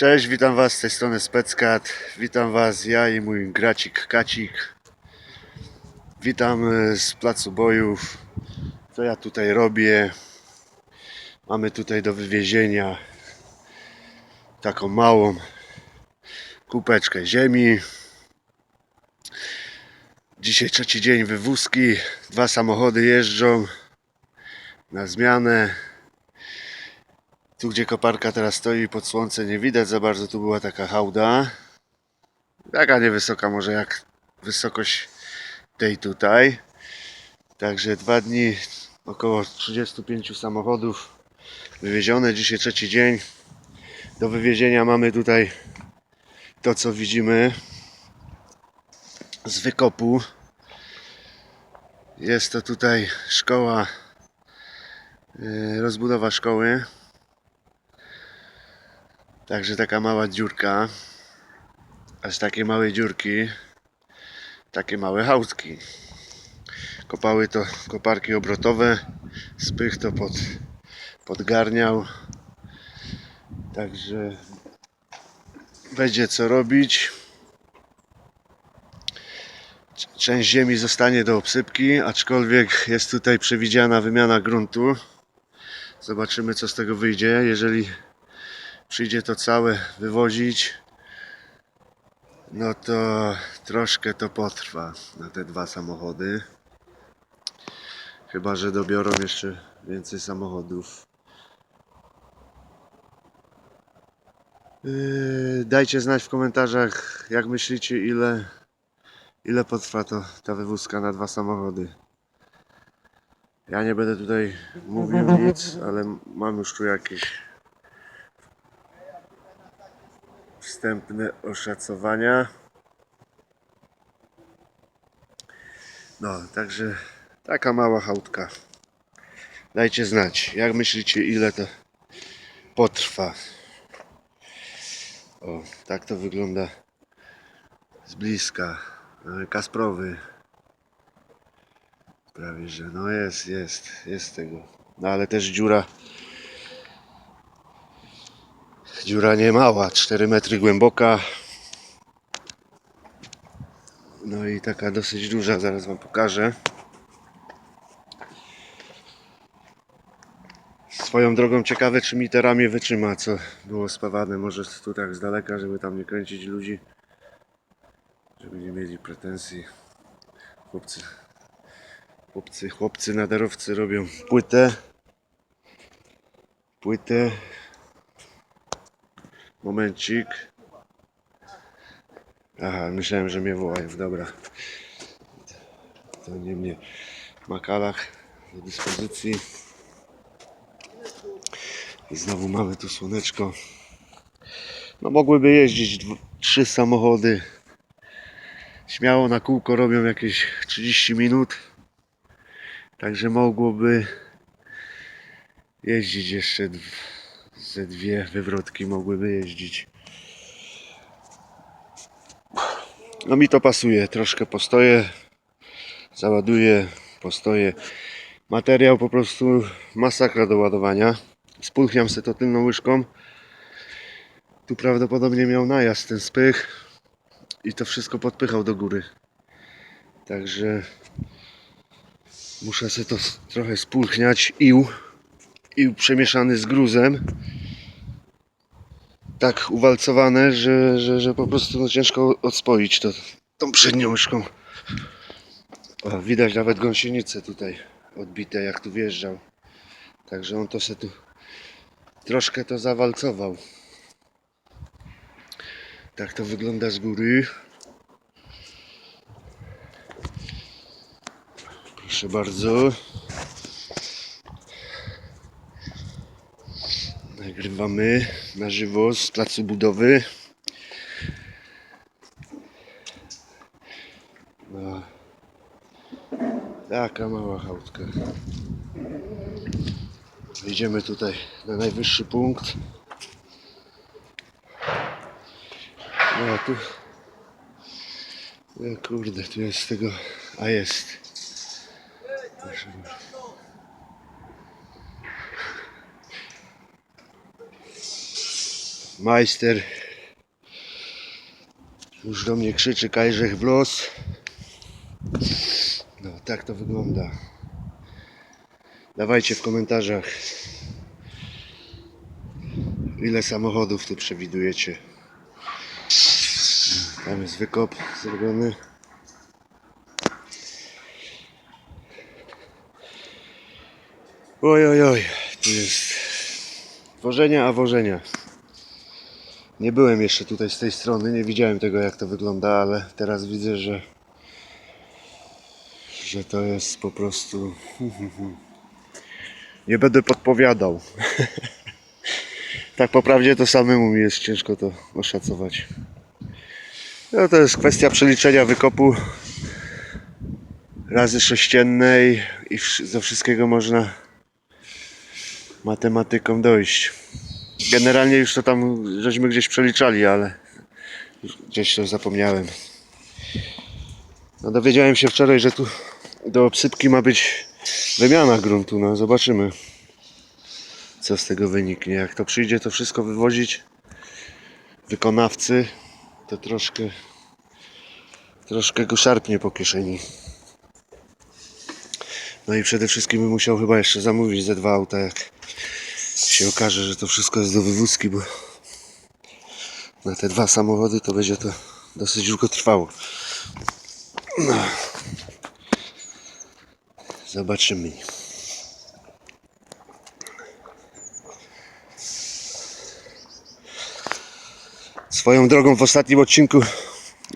Cześć, witam Was z tej strony Speckat. Witam Was, ja i mój gracik Kacik. Witam e, z placu bojów. Co ja tutaj robię? Mamy tutaj do wywiezienia taką małą kupeczkę ziemi. Dzisiaj trzeci dzień wywózki. Dwa samochody jeżdżą na zmianę. Tu gdzie koparka teraz stoi pod słońce nie widać za bardzo, tu była taka hałda. Taka niewysoka może jak wysokość tej tutaj. Także dwa dni, około 35 samochodów wywiezione. Dzisiaj trzeci dzień. Do wywiezienia mamy tutaj to co widzimy z wykopu. Jest to tutaj szkoła, yy, rozbudowa szkoły. Także taka mała dziurka. A z takiej małej dziurki takie małe chałutki. Kopały to koparki obrotowe. Spych to pod, podgarniał. Także będzie co robić. Część ziemi zostanie do obsypki, aczkolwiek jest tutaj przewidziana wymiana gruntu. Zobaczymy co z tego wyjdzie. Jeżeli przyjdzie to całe wywozić, no to troszkę to potrwa na te dwa samochody. Chyba, że dobiorą jeszcze więcej samochodów. Yy, Dajcie znać w komentarzach, jak myślicie, ile, ile potrwa to, ta wywózka na dwa samochody. Ja nie będę tutaj mówił nic, ale mam już tu jakieś wstępne oszacowania. No, także taka mała chałtka. Dajcie znać, jak myślicie, ile to potrwa. O, tak to wygląda z bliska. No, Kasprowy. Prawie, że no jest, jest, jest tego. No ale też dziura Dziura nie mała, 4 metry głęboka. No i taka dosyć duża, zaraz wam pokażę. Swoją drogą ciekawe, czy mi te ramię wytrzyma, co było spawane. Może tu tak z daleka, żeby tam nie kręcić ludzi. Żeby nie mieli pretensji. Chłopcy, chłopcy, chłopcy nadarowcy robią płytę. Płytę Momencik. Aha, myślałem, że mnie wołają. Dobra. To nie mnie. Makalach do dyspozycji. I znowu mamy tu słoneczko. No mogłyby jeździć trzy samochody. Śmiało na kółko robią jakieś 30 minut. Także mogłoby jeździć jeszcze ze dwie wywrotki mogłyby jeździć. No mi to pasuje, troszkę postoję, załaduję, postoję. Materiał po prostu masakra do ładowania. Spulchniam sobie to tylną łyżką. Tu prawdopodobnie miał najazd ten spych i to wszystko podpychał do góry. Także muszę sobie to trochę spulchniać. Ił, ił przemieszany z gruzem tak uwalcowane, że, że, że po prostu no, ciężko odspoić to tą przednią łyżką. O, widać nawet gąsienice tutaj odbite jak tu wjeżdżał. Także on to se tu troszkę to zawalcował. Tak to wygląda z góry. Proszę bardzo. Nagrywamy na żywo z placu budowy. No. Taka mała chałtka. Wejdziemy tutaj na najwyższy punkt. No tu. No kurde, tu jest tego. A jest. Proszę. Majster już do mnie krzyczy Kajrzech w los. No, tak to wygląda. Dawajcie w komentarzach, ile samochodów tu przewidujecie. Tam jest wykop zrobiony. Oj, oj, oj, tu jest wożenia, a wożenia. Nie byłem jeszcze tutaj z tej strony, nie widziałem tego jak to wygląda, ale teraz widzę, że że to jest po prostu nie będę podpowiadał. tak po prawdzie to samemu mi jest ciężko to oszacować. No to jest kwestia przeliczenia wykopu razy sześciennej i do wszystkiego można matematyką dojść. Generalnie już to tam żeśmy gdzieś przeliczali, ale gdzieś to zapomniałem. No dowiedziałem się wczoraj, że tu do obsypki ma być wymiana gruntu. No zobaczymy co z tego wyniknie. Jak to przyjdzie to wszystko wywozić wykonawcy, to troszkę troszkę go szarpnie po kieszeni. No i przede wszystkim bym musiał chyba jeszcze zamówić ze dwa auta, jak się okaże, że to wszystko jest do wywózki, bo na te dwa samochody to będzie to dosyć długo trwało. No. Zobaczymy. Swoją drogą w ostatnim odcinku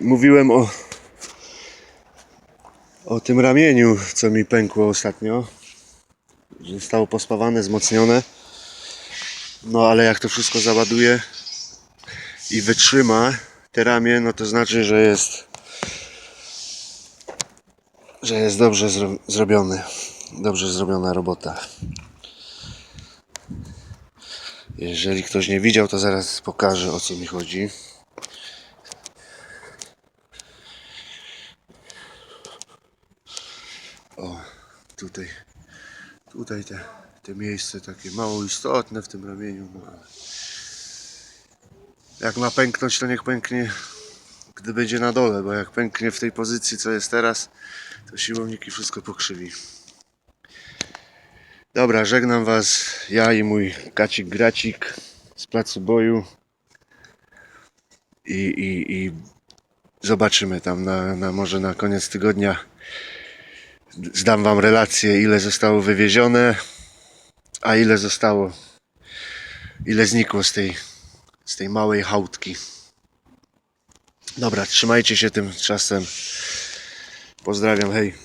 mówiłem o o tym ramieniu, co mi pękło ostatnio. Zostało pospawane, wzmocnione. No ale jak to wszystko załaduje i wytrzyma te ramię, no to znaczy, że jest że jest dobrze zro- zrobiony. Dobrze zrobiona robota. Jeżeli ktoś nie widział, to zaraz pokażę o co mi chodzi. O, tutaj, tutaj te, te miejsce takie mało istotne w tym ramieniu. No. Jak ma pęknąć, to niech pęknie, gdy będzie na dole, bo jak pęknie w tej pozycji, co jest teraz, to siłowniki wszystko pokrzywi. Dobra, żegnam Was, ja i mój kacik gracik z placu boju. I, i, i zobaczymy tam na, na może na koniec tygodnia zdam wam relację, ile zostało wywiezione, a ile zostało, ile znikło z tej, z tej małej chałutki. Dobra, trzymajcie się tymczasem. Pozdrawiam, hej.